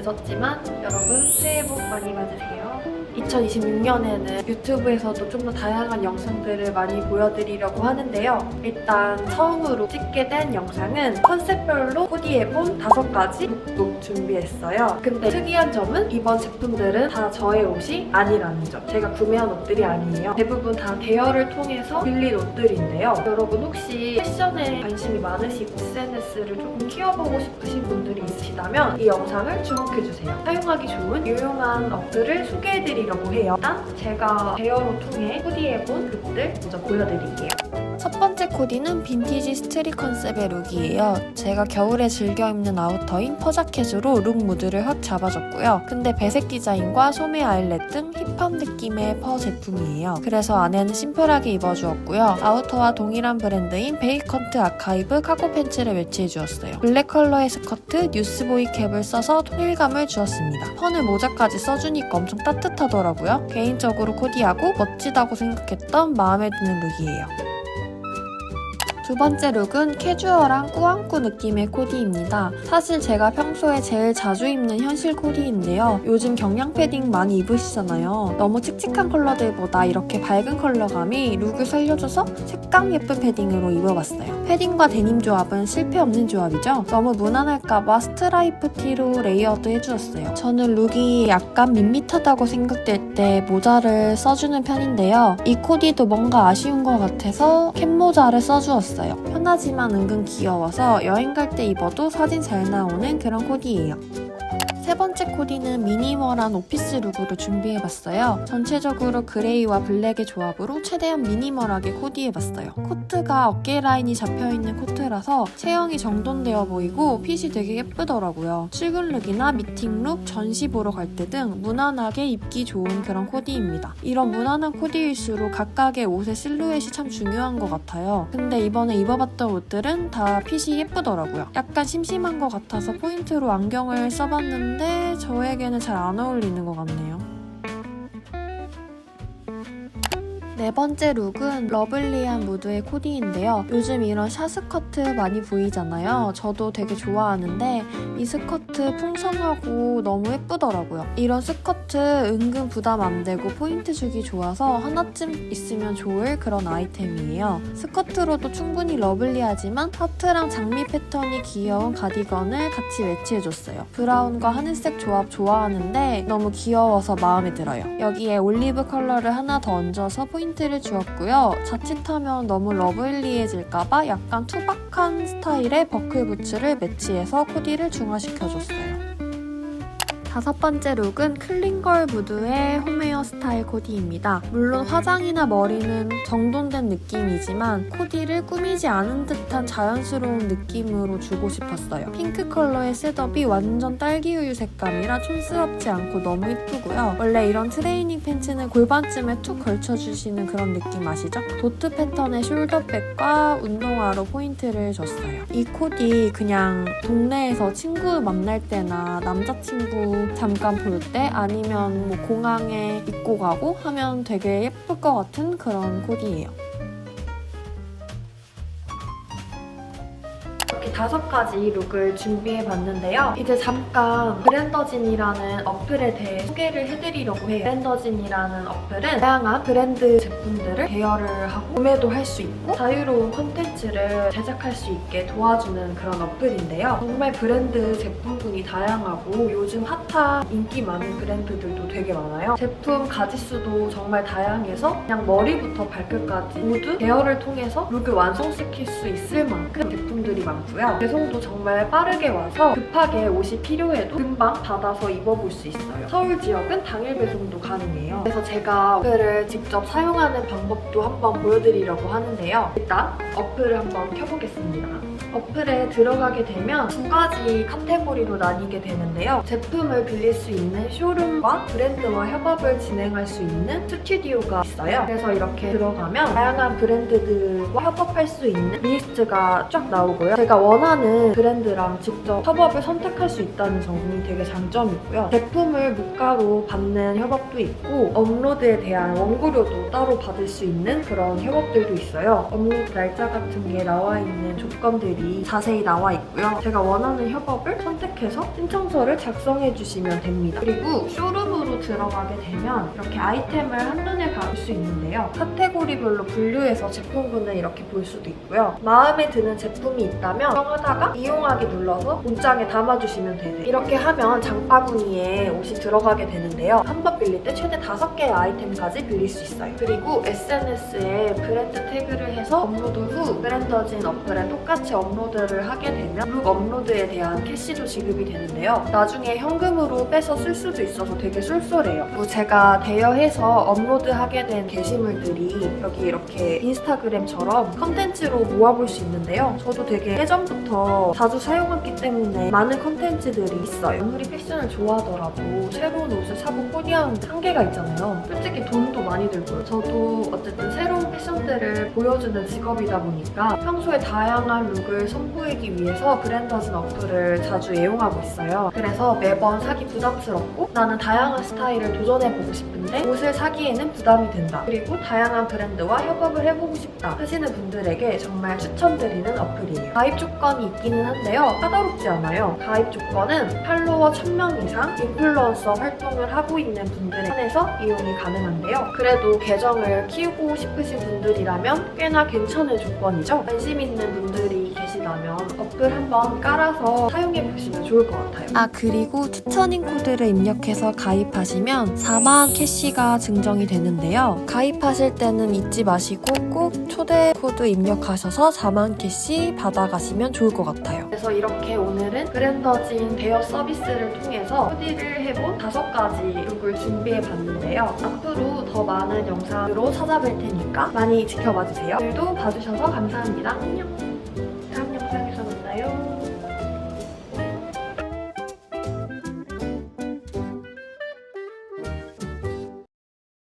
늦었지만 여러분 새해 복 많이 받으세요. 2026년에는 유튜브에서도 좀 더 다양한 영상들을 많이 보여드리려고 하는데요. 일단 처음으로 찍게 된 영상은 컨셉별로 코디해본 다섯 가지 룩북 준비했어요. 근데 특이한 점은 이번 제품들은 다 저의 옷이 아니라는 점. 제가 구매한 옷들이 아니에요. 대부분 다 대여를 통해서 빌린 옷들인데요. 여러분 혹시 패션에 관심이 많으시고 SNS를 조금 키워보고 싶으신 분들이 있으시다면 이 영상을 주목해주세요. 사용하기 좋은 유용한 어플을 소개해드리려고 해요. 일단 제가 대여로 통해 코디해본 룩들 먼저 보여드릴게요. 첫 번째 코디는 빈티지 스트릿 컨셉의 룩이에요. 제가 겨울에 즐겨 입는 아우터인 퍼자켓으로 룩 무드를 확 잡아줬고요. 근데 배색 디자인과 소매 아일렛 등 힙한 느낌의 퍼 제품이에요. 그래서 안에는 심플하게 입어주었고요. 아우터와 동일한 브랜드인 베이컨트 아카이브 카고 팬츠를 매치해주었어요. 블랙 컬러의 스커트, 뉴스보이 캡을 써서 통일감을 주었습니다. 펀을 모자까지 써주니까 엄청 따뜻하더라고요. 개인적으로 코디하고 멋지다고 생각했던 마음에 드는 룩이에요. 두 번째 룩은 캐주얼한 꾸안꾸 느낌의 코디입니다. 사실 제가 평소에 제일 자주 입는 현실 코디인데요. 요즘 경량 패딩 많이 입으시잖아요. 너무 칙칙한 컬러들보다 이렇게 밝은 컬러감이 룩을 살려줘서 색감 예쁜 패딩으로 입어봤어요. 패딩과 데님 조합은 실패 없는 조합이죠. 너무 무난할까봐 스트라이프 티로 레이어드 해주었어요. 저는 룩이 약간 밋밋하다고 생각될 때 모자를 써주는 편인데요. 이 코디도 뭔가 아쉬운 것 같아서 캡 모자를 써주었어요. 편하지만 은근 귀여워서 여행 갈 때 입어도 사진 잘 나오는 그런 코디예요. 세 번째 코디는 미니멀한 오피스 룩으로 준비해봤어요. 전체적으로 그레이와 블랙의 조합으로 최대한 미니멀하게 코디해봤어요. 코트가 어깨 라인이 잡혀있는 코트라서 체형이 정돈되어 보이고 핏이 되게 예쁘더라고요. 출근 룩이나 미팅 룩, 전시 보러 갈 때 등 무난하게 입기 좋은 그런 코디입니다. 이런 무난한 코디일수록 각각의 옷의 실루엣이 참 중요한 것 같아요. 근데 이번에 입어봤던 옷들은 다 핏이 예쁘더라고요. 약간 심심한 것 같아서 포인트로 안경을 써봤는데 저에게는 잘 안 어울리는 것 같네요. 네 번째 룩은 러블리한 무드의 코디인데요. 요즘 이런 샤스커트 많이 보이잖아요. 저도 되게 좋아하는데 이 스커트 풍성하고 너무 예쁘더라고요. 이런 스커트 은근 부담 안 되고 포인트 주기 좋아서 하나쯤 있으면 좋을 그런 아이템이에요. 스커트로도 충분히 러블리하지만 하트랑 장미 패턴이 귀여운 가디건을 같이 매치해줬어요. 브라운과 하늘색 조합 좋아하는데 너무 귀여워서 마음에 들어요. 여기에 올리브 컬러를 하나 더 얹어서 포인트 를 주었고요. 자칫하면 너무 러블리해질까봐 약간 투박한 스타일의 버클 부츠를 매치해서 코디를 중화시켜줬어요. 다섯 번째 룩은 클린걸 무드의 홈웨어 스타일 코디입니다. 물론 화장이나 머리는 정돈된 느낌이지만 코디를 꾸미지 않은 듯한 자연스러운 느낌으로 주고 싶었어요. 핑크 컬러의 셋업이 완전 딸기우유 색감이라 촌스럽지 않고 너무 이쁘고요. 원래 이런 트레이닝 팬츠는 골반쯤에 툭 걸쳐주시는 그런 느낌 아시죠? 도트 패턴의 숄더백과 운동화로 포인트를 줬어요. 이 코디 그냥 동네에서 친구 만날 때나 남자친구 잠깐 볼 때 아니면 뭐 공항에 입고 가고 하면 되게 예쁠 것 같은 그런 코디예요. 이렇게 다섯 가지 룩을 준비해 봤는데요. 이제 잠깐 브랜더진이라는 어플에 대해 소개를 해드리려고 해요. 브랜더진이라는 어플은 다양한 브랜드 제품들을 대여를 하고 구매도 할 수 있고 자유로운 콘텐츠를 제작할 수 있게 도와주는 그런 어플인데요. 정말 브랜드 제품군이 다양하고 요즘 핫한 인기 많은 브랜드들도 되게 많아요. 제품 가짓수도 정말 다양해서 그냥 머리부터 발끝까지 모두 대여를 통해서 룩을 완성시킬 수 있을 만큼 제품들이 많고 요. 배송도 정말 빠르게 와서 급하게 옷이 필요해도 금방 받아서 입어볼 수 있어요. 서울 지역은 당일 배송도 가능해요. 그래서 제가 어플을 직접 사용하는 방법도 한번 보여드리려고 하는데요. 일단 어플을 한번 켜보겠습니다. 어플에 들어가게 되면 두 가지 카테고리로 나뉘게 되는데요. 제품을 빌릴 수 있는 쇼룸과 브랜드와 협업을 진행할 수 있는 스튜디오가 있어요. 그래서 이렇게 들어가면 다양한 브랜드들과 협업할 수 있는 리스트가 쫙 나오고요. 제가 원하는 브랜드랑 직접 협업을 선택할 수 있다는 점이 되게 장점이고요. 제품을 무가로 받는 협업도 있고 업로드에 대한 원고료도 따로 받을 수 있는 그런 협업들도 있어요. 업로드 날짜 같은 게 나와 있는 조건들이 자세히 나와 있고요. 제가 원하는 협업을 선택해서 신청서를 작성해 주시면 됩니다. 그리고 쇼룸으로 들어가게 되면 이렇게 아이템을 한눈에 볼 수 있는데요. 카테고리별로 분류해서 제품군을 이렇게 볼 수도 있고요. 마음에 드는 제품이 있다면 사용하다가 이용하기 눌러서 문장에 담아주시면 되세요. 이렇게 하면 장바구니에 옷이 들어가게 되는데요. 한 번 빌릴 때 최대 5개의 아이템까지 빌릴 수 있어요. 그리고 SNS에 브랜드 태그를 해서 업로드 후 브랜더진 어플에 똑같이 업로드를 하게 되면 룩 업로드에 대한 캐시도 지급이 되는데요. 나중에 현금으로 빼서 쓸 수도 있어서 되게 쏠쏠해요. 그리고 제가 대여해서 업로드하게 된 게시물들이 여기 이렇게 인스타그램처럼 컨텐츠로 모아볼 수 있는데요. 저도 되게 예전 부터 자주 사용했기 때문에 많은 컨텐츠들이 있어요. 아무리 패션을 좋아하더라도 새로운 옷을 사고 코디하는 한계가 있잖아요. 솔직히 돈도 많이 들고요. 저도 어쨌든 새로운 패션들을 보여주는 직업이다 보니까 평소에 다양한 룩을 선보이기 위해서 브랜더진 어플을 자주 애용하고 있어요. 그래서 매번 사기 부담스럽고 나는 다양한 스타일을 도전해보고 싶은데 옷을 사기에는 부담이 된다. 그리고 다양한 브랜드와 협업을 해보고 싶다 하시는 분들에게 정말 추천드리는 어플이에요. 가입 조 건이 있기는 한데요. 까다롭지 않아요. 가입 조건은 팔로워 1000명 이상 인플루언서 활동을 하고 있는 분들에 한해서 이용이 가능한데요. 그래도 계정을 키우고 싶으신 분들이라면 꽤나 괜찮은 조건이죠. 관심 있는 분들이 계시다면 어플 한번 깔아서 사용해 보시면 좋을 것 같아요. 아 그리고 추천인 코드를 입력해서 가입하시면 4만 캐시가 증정이 되는데요. 가입하실 때는 잊지 마시고 꼭 초대 코드 입력하셔서 4만 캐시 받아가시면 좋을 것 같아요. 그래서 이렇게 오늘은 브랜더진 대여 서비스를 통해서 코디를 해본 다섯 가지 룩을 준비해 봤는데요. 앞으로 더 많은 영상으로 찾아뵐 테니까 많이 지켜봐 주세요. 오늘도 봐주셔서 감사합니다. 안녕.